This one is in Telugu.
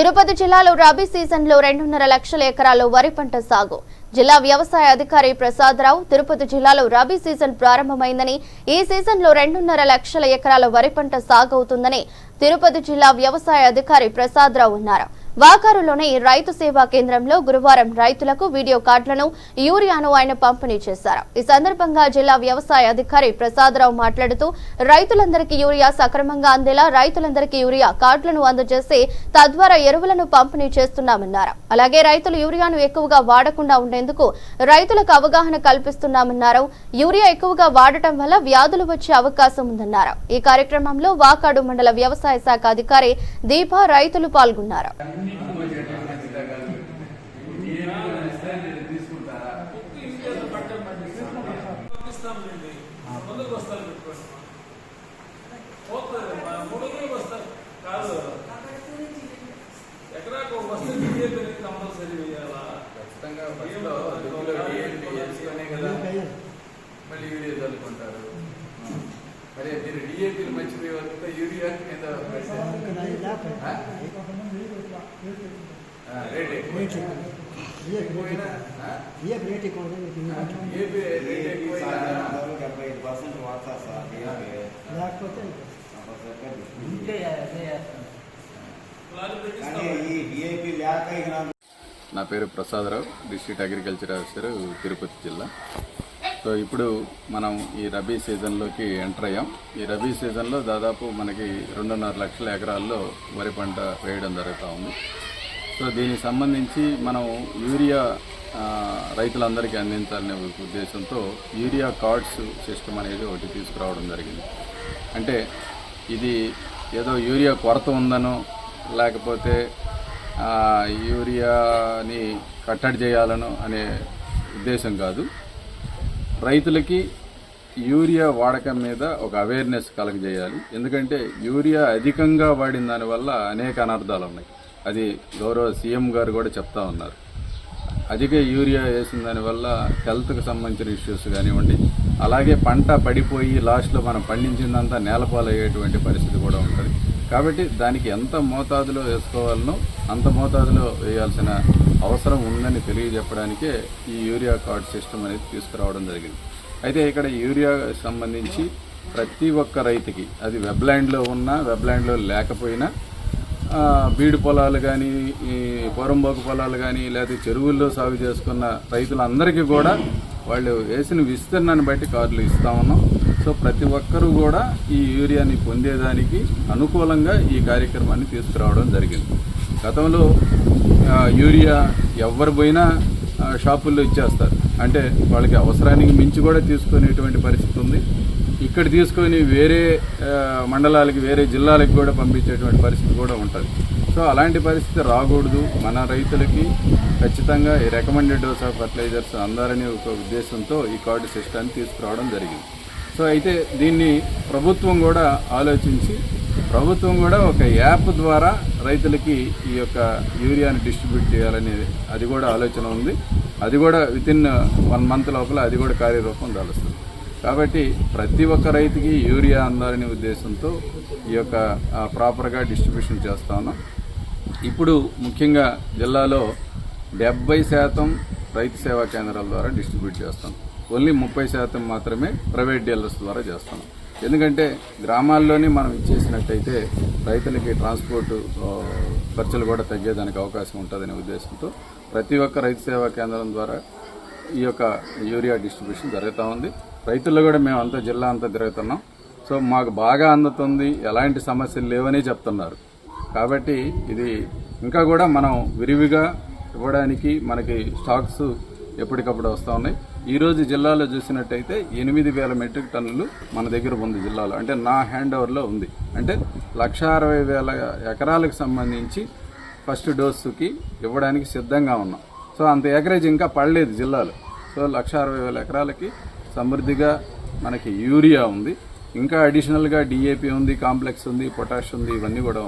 తిరుపతి జిల్లాలో రబీ సీజన్లో రెండున్నర లక్షల ఎకరాల్లో వరి పంట సాగు. జిల్లా వ్యవసాయ అధికారి ప్రసాదరావు తిరుపతి జిల్లాలో రబీ సీజన్ ప్రారంభమైందని ఈ సీజన్లో రెండున్నర లక్షల ఎకరాల వరి పంట సాగు అవుతుందని తిరుపతి జిల్లా వ్యవసాయ అధికారి ప్రసాదరావు అన్నారు. వాకారులోని రైతు సేవా కేంద్రంలో గురువారం రైతులకు వీడియో కార్డులను యూరియాను ఆయన పంపిణీ చేశారు. ఈ సందర్భంగా జిల్లా వ్యవసాయ అధికారి ప్రసాదరావు మాట్లాడుతూ రైతులందరికీ యూరియా సక్రమంగా అందేలా రైతులందరికీ యూరియా కార్డులను అందజేసి తద్వారా ఎరువులను పంపిణీ చేస్తున్నామన్నారు. అలాగే రైతులు యూరియాను ఎక్కువగా వాడకుండా ఉండేందుకు రైతులకు అవగాహన కల్పిస్తున్నామన్నారు. యూరియా ఎక్కువగా వాడటం వల్ల వ్యాధులు వచ్చే అవకాశం ఉందన్నారు. ఈ కార్యక్రమంలో వాకాడు మండల వ్యవసాయ శాఖ అధికారి దీప రైతులు పాల్గొన్నారు. ముందుకు వస్తారు పెట్టుకోండి. పోతుంది మా మూడు వందలు వస్తారు కాదు. ఎకరాకు ఒక వస్తే డిఏపీ కంపల్సరీ వేయాలా? ఖచ్చితంగా కదా? మళ్ళీ యూరియా చల్లుకుంటారు మరి మీరు డిఏపీలు మర్చిపోయే వరకు యూరియా కింద రేట్ ఎక్కువ. ఎక్కువైనా, రేట్ ఎక్కువ డెబ్బై ఐదు పర్సెంట్ సార్ లేకపోతే నా పేరు Prasadarao district agriculture officer Tirupati జిల్లా. సో ఇప్పుడు మనం ఈ రబీ సీజన్లోకి ఎంటర్ అయ్యాం. ఈ రబీ సీజన్లో దాదాపు మనకి రెండున్నర లక్షల ఎకరాల్లో వరి పంట వేయడం జరుగుతూ ఉంది. సో దీనికి సంబంధించి మనం యూరియా రైతులందరికీ అందించాలనే ఉద్దేశంతో యూరియా కార్డ్స్ సిస్టమ్ అనేది ఒకటి తీసుకురావడం జరిగింది. అంటే ఇది ఏదో యూరియా కొరత ఉందనో లేకపోతే యూరియాని కట్టడి చేయాలనో అనే ఉద్దేశం కాదు. రైతులకి యూరియా వాడకం మీద ఒక అవేర్నెస్ కలగజేయాలి. ఎందుకంటే యూరియా అధికంగా వాడిన దానివల్ల అనేక అనర్థాలు ఉన్నాయి. అది గౌరవ సీఎం గారు కూడా చెప్తా ఉన్నారు. అధిక యూరియా వేసిన దానివల్ల హెల్త్కి సంబంధించిన ఇష్యూస్ కానివ్వండి అలాగే పంట పడిపోయి లాస్ట్లో మనం పండించిందంతా నేలపాలయ్యేటువంటి పరిస్థితి కూడా ఉంటుంది. కాబట్టి దానికి ఎంత మోతాదులో వేసుకోవాలనో అంత మోతాదులో వేయాల్సిన అవసరం ఉందని తెలియజెప్పడానికే ఈ యూరియా కార్డ్ సిస్టమ్ అనేది తీసుకురావడం జరిగింది. అయితే ఇక్కడ యూరియా సంబంధించి ప్రతి ఒక్క రైతుకి అది వెబ్లాండ్లో ఉన్నా వెబ్లాండ్లో లేకపోయినా బీడు పొలాలు కానీ ఈ పొరంబోకు పొలాలు కానీ లేదా చెరువుల్లో సాగు చేసుకున్న రైతులందరికీ కూడా వాళ్ళు వేసిన విస్తీర్ణాన్ని బట్టి కార్లు ఇస్తా ఉన్నాం. సో ప్రతి ఒక్కరూ కూడా ఈ యూరియాని పొందేదానికి అనుకూలంగా ఈ కార్యక్రమాన్ని తీసుకురావడం జరిగింది. గతంలో యూరియా ఎవరు పోయినా షాపుల్లో ఇచ్చేస్తారు. అంటే వాళ్ళకి అవసరానికి మించి కూడా తీసుకునేటువంటి పరిస్థితి ఉంది. ఇక్కడ తీసుకొని వేరే మండలాలకి వేరే జిల్లాలకు కూడా పంపించేటువంటి పరిస్థితి కూడా ఉంటుంది. సో అలాంటి పరిస్థితి రాకూడదు. మన రైతులకి ఖచ్చితంగా ఈ రికమెండెడ్ డోస్ ఆఫ్ ఫర్టిలైజర్స్ అందాలని ఒక ఉద్దేశంతో ఈ కార్డు సిస్టాన్ని తీసుకురావడం జరిగింది. సో అయితే దీన్ని ప్రభుత్వం కూడా ఆలోచించి ప్రభుత్వం కూడా ఒక యాప్ ద్వారా రైతులకి ఈ యొక్క యూరియాని డిస్ట్రిబ్యూట్ చేయాలనేది అది కూడా ఆలోచన ఉంది. అది కూడా వితిన్ వన్ మంత్ లోపల అది కూడా కార్యరూపం దాలుస్తుంది కాబట్టి ప్రతి ఒక్క రైతుకి యూరియా అందాలనే ఉద్దేశంతో ఈ యొక్క ప్రాపర్గా డిస్ట్రిబ్యూషన్ చేస్తా ఉన్నాం. ఇప్పుడు ముఖ్యంగా జిల్లాలో డెబ్బై శాతం రైతు సేవా కేంద్రాల ద్వారా డిస్ట్రిబ్యూట్ చేస్తాం. ఓన్లీ ముప్పై శాతం మాత్రమే ప్రైవేట్ డీలర్స్ ద్వారా చేస్తాం. ఎందుకంటే గ్రామాల్లోనే మనం ఇచ్చేసినట్టయితే రైతులకి ట్రాన్స్పోర్ట్ ఖర్చులు కూడా తగ్గేదానికి అవకాశం ఉంటుందనే ఉద్దేశంతో ప్రతి ఒక్క రైతు సేవా కేంద్రం ద్వారా ఈ యొక్క యూరియా డిస్ట్రిబ్యూషన్ జరుగుతూ ఉంది. రైతుల్లో కూడా మేము అంతా జిల్లా అంతా తిరుగుతున్నాం. సో మాకు బాగా అందుతుంది ఎలాంటి సమస్యలు లేవని చెప్తున్నారు. కాబట్టి ఇది ఇంకా కూడా మనం విరివిగా ఇవ్వడానికి మనకి స్టాక్స్ ఎప్పటికప్పుడు వస్తూ ఉన్నాయి. ఈరోజు జిల్లాలో చూసినట్టయితే ఎనిమిది వేల మెట్రిక్ టన్నులు మన దగ్గర ఉంది జిల్లాలో. అంటే నా హ్యాండ్ ఓవర్లో ఉంది. అంటే లక్ష అరవై వేల ఎకరాలకు సంబంధించి ఫస్ట్ డోసుకి ఇవ్వడానికి సిద్ధంగా ఉన్నాం. సో అంత ఎకరేజ్ ఇంకా పడలేదు జిల్లాలో. సో లక్ష అరవై వేల ఎకరాలకి సమృద్ధిగా మనకి యూరియా ఉంది. ఇంకా అడిషనల్గా డిఏపి ఉంది కాంప్లెక్స్ ఉంది పొటాష్ ఉంది ఇవన్నీ కూడా